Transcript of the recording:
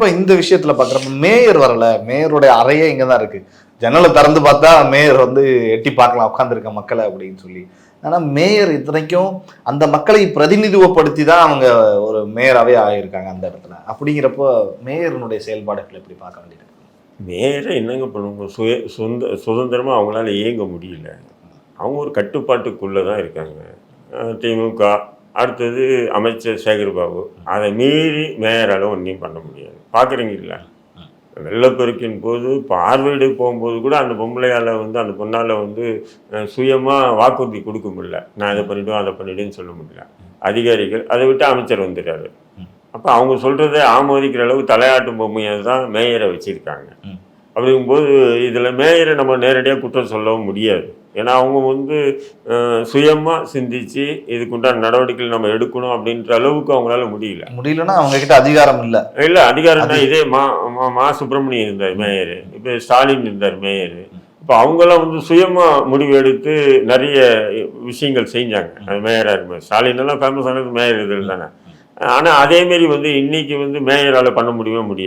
குறிப்பா இந்த விஷயத்துல பாக்குறப்ப மேயர் வரல. மேயருடைய அறையே இங்கே தான் இருக்கு. ஜன்னலை திறந்து பார்த்தா மேயர் வந்து எட்டி பார்க்கலாம் உட்காந்துருக்க மக்களை அப்படின்னு சொல்லி. ஆனா மேயர் இத்தனைக்கும் அந்த மக்களை பிரதிநிதித்துவப்படுத்தி தான் அவங்க ஒரு மேயராகவே ஆகியிருக்காங்க அந்த இடத்துல. அப்படிங்கிறப்போ மேயரினுடைய செயல்பாடுகள் எப்படி பார்க்க வேண்டியது? மேயரை என்னங்க பண்ணுவாங்க சுய சொந்த சுதந்திரமாக அவங்களால இயங்க முடியல. அவங்க ஒரு கட்டுப்பாட்டுக்குள்ளே தான் இருக்காங்க திமுக அடுத்தது அமைச்சர் சேகர்பாபு. அதை மீறி மேயரால் ஒன்றையும் பண்ண முடியாது. பார்க்குறீங்களா வெள்ளப்பெருக்கின் போது பார்வையிட போகும்போது கூட அந்த பொம்பளையால் வந்து அந்த பொண்ணால் வந்து சுயமாக வாக்குறுதி கொடுக்க முடியல. நான் இதை பண்ணிவிடுவேன் அதை பண்ணிவிடுன்னு சொல்ல முடியல. அதிகாரிகள் அதை விட்டு அமைச்சர் வந்துடுறாரு. அப்போ அவங்க சொல்கிறத ஆமோதிக்கிற அளவுக்கு தலையாட்டும் பொம்மையை தான் மேயரை வச்சுருக்காங்க. அப்படிங்கும்போது இதில் மேயரை நம்ம நேரடியாக குற்றம் சொல்லவும் முடியாது. ஏன்னா அவங்க வந்து சுயமாக சிந்திச்சு இதுக்குண்டான நடவடிக்கைகள் நம்ம எடுக்கணும் அப்படின்ற அளவுக்கு அவங்களால முடியல. முடியலன்னா அவங்க கிட்ட அதிகாரம் இல்ல. இல்லை அதிகாரம் தான் இதே மா மா- சுப்பிரமணியம் இருந்தார் மேயர். இப்போ ஸ்டாலின் இருந்தார் மேயர். இப்போ அவங்களாம் வந்து சுயமாக முடிவு எடுத்து நிறைய விஷயங்கள் செஞ்சாங்க. அது மேயராக இருக்கும்போது. ஸ்டாலின் எல்லாம் ஃபேமஸ் ஆனது மேயர் இதில் தானே. ஆனால் அதேமாரி வந்து இன்னைக்கு வந்து மேயரால் பண்ண முடியவே முடியாது.